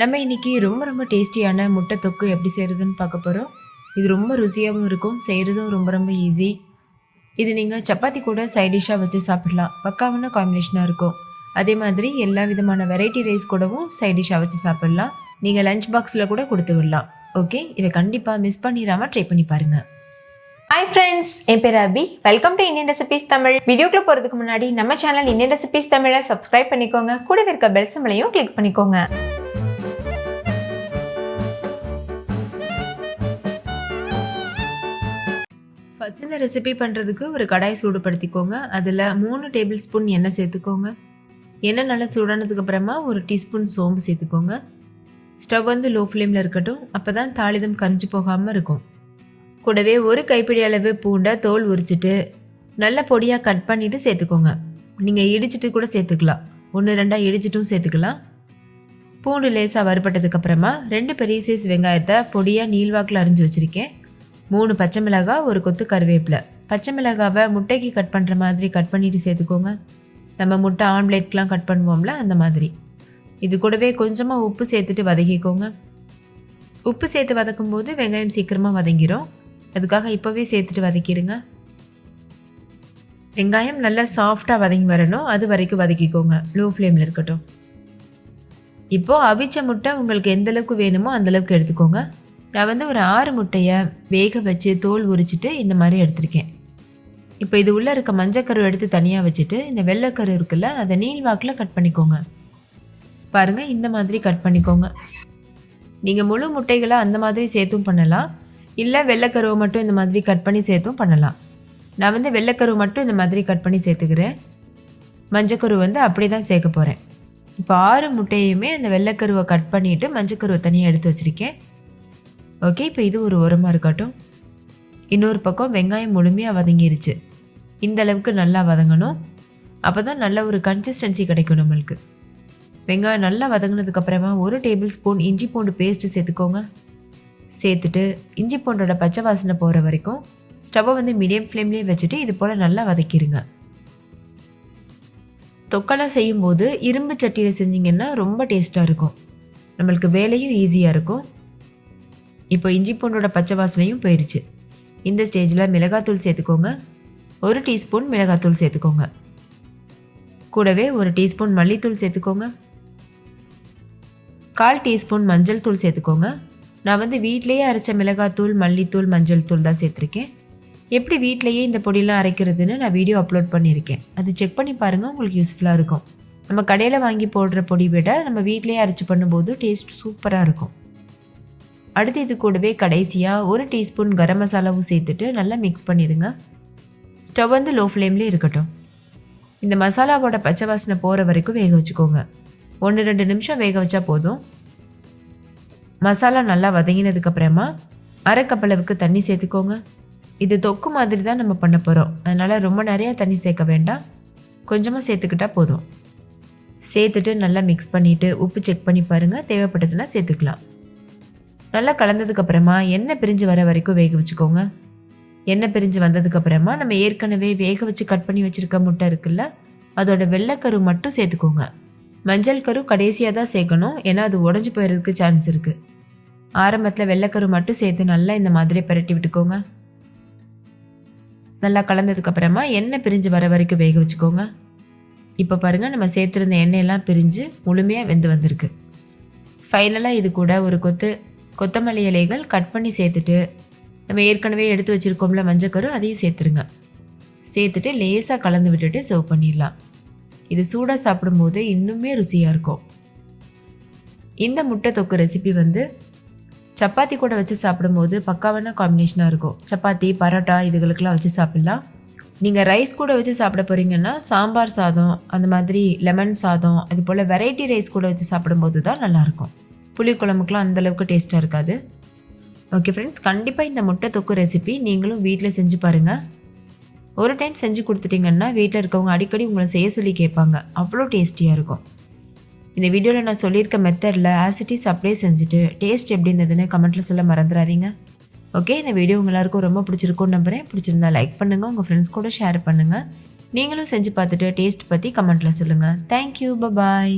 நம்ம இன்னைக்கு ரொம்ப ரொம்ப டேஸ்டியான முட்டை தொக்கு எப்படி செய்கிறதுன்னு பார்க்க போகிறோம் இது ரொம்ப ருசியாகவும் இருக்கும் செய்கிறதும் ரொம்ப ரொம்ப ஈஸி இது நீங்கள் சப்பாத்தி கூட சைட் டிஷ்ஷாக வச்சு சாப்பிடலாம். பக்காவான காம்பினேஷனாக இருக்கும். அதே மாதிரி எல்லா விதமான வெரைட்டி ரைஸ் கூடவும் சைட் டிஷ்ஷாக வச்சு சாப்பிடலாம். நீங்கள் லஞ்ச் பாக்ஸில் கூட கொடுத்து விடலாம். ஓகே இதை கண்டிப்பாக மிஸ் பண்ணிடாமல் ட்ரை பண்ணி பாருங்கள் ஹாய் ஃப்ரெண்ட்ஸ் என் பேர் Abhi. Welcome to Indian recipes Tamil வீடியோக்குள்ள போகிறதுக்கு முன்னாடி நம்ம சேனல் இந்தியன் ரெசிபிஸ் தமிழை சப்ஸ்கிரைப் பண்ணிக்கோங்க. கூடவே இருக்க பெல் சிம்பளையும் கிளிக் பண்ணிக்கோங்க. ஃபஸ்ட் இந்த ரெசிபி பண்ணுறதுக்கு ஒரு கடாய் சூடுபடுத்திக்கோங்க. அதில் மூணு டேபிள் ஸ்பூன் எண்ணெய் சேர்த்துக்கோங்க. எண்ணெய் நல்லா சூடானதுக்கு அப்புறமா ஒரு டீஸ்பூன் சோம்பு சேர்த்துக்கோங்க. ஸ்டவ் வந்து லோ ஃப்ளேமில் இருக்கட்டும். அப்போ தான் தாளிதம் கரைஞ்சி போகாமல் இருக்கும். கூடவே ஒரு கைப்பிடி அளவு பூண்டை தோல் உரிச்சிட்டு நல்ல பொடியாக கட் பண்ணிவிட்டு சேர்த்துக்கோங்க. நீங்கள் இடிச்சிட்டு கூட சேர்த்துக்கலாம். ஒன்று ரெண்டாக இடிச்சிட்டும் சேர்த்துக்கலாம். பூண்டு லேசாக வறுபட்டதுக்கப்புறமா ரெண்டு பெரிய சைஸ் வெங்காயத்தை பொடியாக நீள்வாக்கில் அரிஞ்சு வச்சுருக்கேன். மூணு பச்சை மிளகாய் ஒரு கொத்து கருவேப்பிலை. பச்சை மிளகாவை முட்டைக்கு கட் பண்ணுற மாதிரி கட் பண்ணிட்டு சேர்த்துக்கோங்க. நம்ம முட்டை ஆம்லேட்க்கெலாம் கட் பண்ணுவோம்ல அந்த மாதிரி. இது கூடவே கொஞ்சமாக உப்பு சேர்த்துட்டு வதக்கிக்கோங்க. உப்பு சேர்த்து வதக்கும் போது வெங்காயம் சீக்கிரமாக வதங்கிரும். அதுக்காக இப்போவே சேர்த்துட்டு வதக்கிடுங்க வெங்காயம் நல்லா சாஃப்டாக வதங்கி வரணும். அது வரைக்கும் வதக்கிக்கோங்க. லோ ஃப்ளேமில் இருக்கட்டும். இப்போது அவிச்ச முட்டை உங்களுக்கு எந்தளவுக்கு வேணுமோ அந்தளவுக்கு எடுத்துக்கோங்க. நான் வந்து ஒரு ஆறு முட்டையை வேக வச்சு தோல் உரிச்சிட்டு இந்த மாதிரி எடுத்திருக்கேன். இப்போ இது உள்ளே இருக்க மஞ்சக்கரு எடுத்து தனியாக வச்சுட்டு இந்த வெள்ளைக்கரு இருக்குல்ல அதை நீள் வாக்கில் கட் பண்ணிக்கோங்க. பாருங்கள் இந்த மாதிரி கட் பண்ணிக்கோங்க. நீங்கள் முழு முட்டைகளை அந்த மாதிரி சேர்த்தும் பண்ணலாம். இல்லை வெள்ளைக்கருவை மட்டும் இந்த மாதிரி கட் பண்ணி சேர்த்தும் பண்ணலாம். நான் வந்து வெள்ளைக்கரு மட்டும் இந்த மாதிரி கட் பண்ணி சேர்த்துக்கிறேன் மஞ்சக்கரு வந்து அப்படி தான் சேர்க்க போகிறேன் இப்போ ஆறு முட்டையுமே அந்த வெள்ளைக்கருவை கட் பண்ணிவிட்டு மஞ்சக்கருவை தனியாக எடுத்து வச்சுருக்கேன். ஓகே இப்போ இது ஒரு உரமாக இருக்கட்டும். இன்னொரு பக்கம் வெங்காயம் முழுமையாக வதங்கிருச்சு. இந்த அளவுக்கு நல்லா வதங்கணும். அப்போ தான் நல்ல ஒரு கன்சிஸ்டன்சி கிடைக்கும் நம்மளுக்கு. வெங்காயம் நல்லா வதங்கினதுக்கப்புறமா ஒரு டேபிள் ஸ்பூன் இஞ்சி பூண்டு பேஸ்ட்டு சேர்த்துக்கோங்க. சேர்த்துட்டு இஞ்சி பூண்டோட பச்சை வாசனை போகிற வரைக்கும் ஸ்டவ்வை வந்து மீடியம் ஃப்ளேம்லேயே வச்சுட்டு இது போல் நல்லா வதக்கிடுங்க தொக்கெல்லாம் செய்யும்போது இரும்பு சட்டியில் செஞ்சிங்கன்னா ரொம்ப டேஸ்ட்டாக இருக்கும். நம்மளுக்கு வேலையும் ஈஸியாக இருக்கும். இப்போ இஞ்சி பூண்டோட பச்சை வாசனையும் போயிடுச்சு இந்த ஸ்டேஜில் மிளகாத்தூள் சேர்த்துக்கோங்க. ஒரு டீஸ்பூன் மிளகாத்தூள் சேர்த்துக்கோங்க. கூடவே ஒரு டீஸ்பூன் மல்லித்தூள் சேர்த்துக்கோங்க. கால் டீஸ்பூன் மஞ்சள் தூள் சேர்த்துக்கோங்க. நான் வந்து வீட்லேயே அரைச்ச மிளகாத்தூள் மல்லித்தூள் மஞ்சள் தூள் தான் சேர்த்துருக்கேன். எப்படி வீட்லேயே இந்த பொடியெலாம் அரைக்கிறதுன்னு நான் வீடியோ அப்லோட் பண்ணியிருக்கேன். அது செக் பண்ணி பாருங்கள் உங்களுக்கு யூஸ்ஃபுல்லாக இருக்கும். நம்ம கடையில் வாங்கி போடுற பொடி விட நம்ம வீட்லேயே அரைச்சி பண்ணும்போது டேஸ்ட் சூப்பராக இருக்கும். அடுத்து இது கூடவே கடைசியாக ஒரு டீஸ்பூன் கரம் மசாலாவும் சேர்த்துட்டு நல்லா மிக்ஸ் பண்ணிடுங்க. ஸ்டவ் வந்து லோ ஃப்ளேம்லேயே இருக்கட்டும். இந்த மசாலாவோட பச்சை வாசனை போகிற வரைக்கும் வேக வச்சுக்கோங்க. ஒன்று ரெண்டு நிமிஷம் வேக வச்சா போதும். மசாலா நல்லா வதங்கினதுக்கப்புறமா அரை அளவுக்கு தண்ணி சேர்த்துக்கோங்க. இது தொக்கு மாதிரி தான் நம்ம பண்ண போகிறோம் அதனால் ரொம்ப நிறையா தண்ணி சேர்க்க வேண்டாம். கொஞ்சமாக சேர்த்துக்கிட்டா போதும். சேர்த்துட்டு நல்லா மிக்ஸ் பண்ணிவிட்டு உப்பு செக் பண்ணி பாருங்கள் தேவைப்பட்டதுன்னா சேர்த்துக்கலாம். நல்லா கலந்ததுக்கப்புறமா எண்ணெய் பிரிஞ்சு வர வரைக்கும் வேக வச்சுக்கோங்க. எண்ணெய் பிரிஞ்சு வந்ததுக்கப்புறமா நம்ம ஏற்கனவே வேக வச்சு கட் பண்ணி வச்சுருக்க முட்டை இருக்குல்ல அதோட வெள்ளைக்கரு மட்டும் சேர்த்துக்கோங்க. மஞ்சள் கரு கடைசியாக தான் சேர்க்கணும் ஏன்னா அது உடஞ்சி போயிடுறதுக்கு சான்ஸ் இருக்குது ஆரம்பத்தில் வெள்ளைக்கரு மட்டும் சேர்த்து நல்லா இந்த மாதிரி பிரட்டி விட்டுக்கோங்க. நல்லா கலந்ததுக்கப்புறமா எண்ணெய் பிரிஞ்சு வர வரைக்கும் வேக வச்சுக்கோங்க. இப்போ பாருங்கள் நம்ம சேர்த்துருந்த எண்ணெயெல்லாம் பிரிஞ்சு முழுமையாக வெந்து வந்திருக்கு. ஃபைனலாக இது கூட ஒரு கொத்து கொத்தமல்லி இலைகள் கட் பண்ணி சேர்த்துட்டு நம்ம ஏற்கனவே எடுத்து வச்சுருக்கோம்ல மஞ்சக்கரு அதையும் சேர்த்துருங்க. சேர்த்துட்டு லேசாக கலந்து விட்டுட்டு சர்வ் பண்ணிடலாம். இது சூடாக சாப்பிடும்போது இன்னுமே ருசியாக இருக்கும். இந்த முட்டை தொக்கு ரெசிபி வந்து சப்பாத்தி கூட வச்சு சாப்பிடும்போது பக்காவான காம்பினேஷனாக இருக்கும். சப்பாத்தி பரோட்டா இதுகளுக்கெல்லாம் வச்சு சாப்பிட்லாம். நீங்கள் ரைஸ் கூட வச்சு சாப்பிட போகிறீங்கன்னா சாம்பார் சாதம் அந்த மாதிரி லெமன் சாதம் அது போல் வெரைட்டி ரைஸ் கூட வச்சு சாப்பிடும்போது தான் நல்லாயிருக்கும் புளி குழம்புக்குலாம் அந்தளவுக்கு டேஸ்ட்டாக இருக்காது. ஓகே ஃப்ரெண்ட்ஸ் கண்டிப்பாக இந்த முட்டை தொக்கு ரெசிபி நீங்களும் வீட்டில் செஞ்சு பாருங்கள் ஒரு டைம் செஞ்சு கொடுத்துட்டிங்கன்னா வீட்டில் இருக்கவங்க அடிக்கடி உங்களை செய்ய சொல்லி கேட்பாங்க. அவ்வளோ டேஸ்டியாக இருக்கும். இந்த வீடியோவில் நான் சொல்லியிருக்க மெத்தடில் ஆசிட்டிஸ் அப்படியே செஞ்சுட்டு டேஸ்ட் எப்படி இருந்ததுன்னு கமெண்ட்டில் சொல்ல மறந்துடாதீங்க. ஓகே இந்த வீடியோ உங்க எல்லாருக்கும் ரொம்ப பிடிச்சிருக்கும்னு நம்புகிறேன் பிடிச்சிருந்தா லைக் பண்ணுங்கள் உங்கள் ஃப்ரெண்ட்ஸ் கூட ஷேர் பண்ணுங்கள் நீங்களும் செஞ்சு பார்த்துட்டு டேஸ்ட் பற்றி கமெண்ட்டில் சொல்லுங்கள் தேங்க்யூ பபாய்